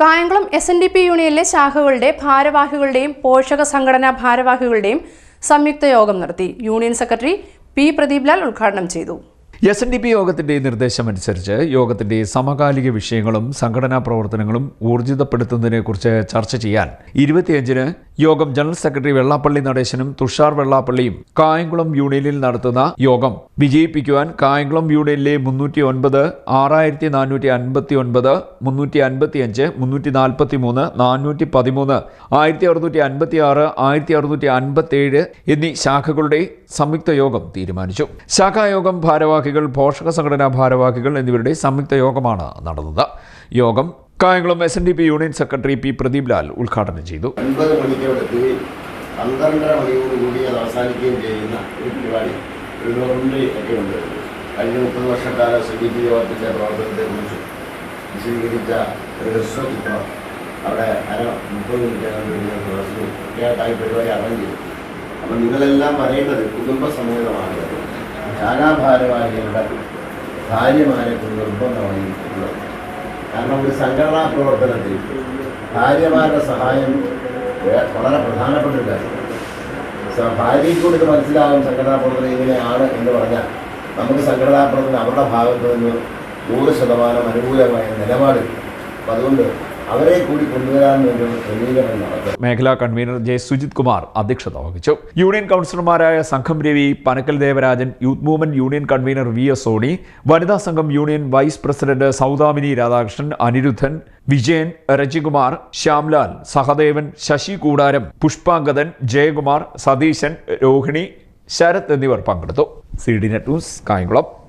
Kayamkulam S N D P യൂണിയനിലെ ശാഖകളുടെ ഭാരവാഹികളുടെയും പോഷക സംഘടനാ ഭാരവാഹികളുടെയും സംയുക്ത യോഗം നടത്തി. Union secretary P Pradeep Lal ഉദ്ഘാടനം ചെയ്തു. എസ് എൻ ഡി പി യോഗത്തിന്റെ നിർദ്ദേശമനുസരിച്ച് യോഗത്തിന്റെ സമകാലിക വിഷയങ്ങളും സംഘടനാ പ്രവർത്തനങ്ങളും ഊർജിതപ്പെടുത്തുന്നതിനെക്കുറിച്ച് ചർച്ച ചെയ്യാൻ ഇരുപത്തിയഞ്ചിന് യോഗം ജനറൽ സെക്രട്ടറി വെള്ളാപ്പള്ളി നടേശനും തുഷാർ വെള്ളാപ്പള്ളിയും കായംകുളം യൂണിയനിൽ നടത്തുന്ന യോഗം വിജയിപ്പിക്കുവാൻ കായംകുളം യൂണിയനിലെ മുന്നൂറ്റി ഒൻപത് ആറായിരത്തി നാനൂറ്റി അൻപത്തി ഒൻപത് മുന്നൂറ്റി അൻപത്തി അഞ്ച് മുന്നൂറ്റി നാൽപ്പത്തി മൂന്ന് നാനൂറ്റി പതിമൂന്ന് ആയിരത്തി അറുന്നൂറ്റി അൻപത്തി ആറ് ആയിരത്തി അറുന്നൂറ്റി അൻപത്തി ഏഴ് എന്നീ ശാഖകളുടെ സംയുക്ത യോഗം തീരുമാനിച്ചു. ശാഖായോഗം ഭാരവാഹികൾ പോഷക സംഘടനാ ഭാരവാഹികൾ എന്നിവരുടെ സംയുക്ത യോഗമാണ് നടന്നത്. യോഗം Kayamkulam S N D P union secretary P Pradeep Lal ഉദ്ഘാടനം ചെയ്തു. ഒൻപത് മണിക്കോടെത്തി പന്ത്രണ്ടര മണിയോടുകൂടി അത് അവസാനിക്കുകയും ചെയ്യുന്ന ഒരു പരിപാടി ഒരു ഒക്കെ ഉണ്ട്. കഴിഞ്ഞ മുപ്പത് വർഷക്കാല സി ഡി പി യോഗത്തിന്റെ പ്രവർത്തനത്തെക്കുറിച്ച് വിശദീകരിച്ച ഒരു ഹ്രസ്വചിത്രം അവിടെ അര മുപ്പത് മിനിറ്റ് പരിപാടി അറേഞ്ച് ചെയ്തു. അപ്പം നിങ്ങളെല്ലാം പറയുന്നത് കുടുംബസമേതമാണ് ഭാര്യമാരെ നിർബന്ധമാണ് കാരണം ഒരു സംഘടനാ പ്രവർത്തനത്തിൽ ഭാര്യമാരുടെ സഹായം വളരെ പ്രധാനപ്പെട്ട ഒരു കാര്യം ഭാര്യയ്ക്ക് കൂടി ഇത് മനസ്സിലാകും സംഘടനാ പ്രവർത്തനം ഇങ്ങനെയാണ് എന്ന് പറഞ്ഞാൽ നമുക്ക് സംഘടനാ പ്രവർത്തനം അവരുടെ ഭാഗത്ത് നിന്ന് നൂറ് ശതമാനം അനുകൂലമായ നിലപാട്. അതുകൊണ്ട് അവരെ കൂടി കൊണ്ടുവരാൻ മേഖലാ കൺവീനർ ജെ സുജിത് കുമാർ അധ്യക്ഷത വഹിച്ചു. യൂണിയൻ കൗൺസിലർമാരായ സംഘം Ravi Panakkal Devarajan youth movement union convener V S Soni വനിതാ സംഘം union vice president Saudamini Radhakrishnan Aniruddhan Vijayan Rajikumar Shyamlal Sahadevan Sasi Koodaram Pushpangadan Jayakumar Satheesan Rohini Sarath എന്നിവർ പങ്കെടുത്തു. C D net news Kayamkulam.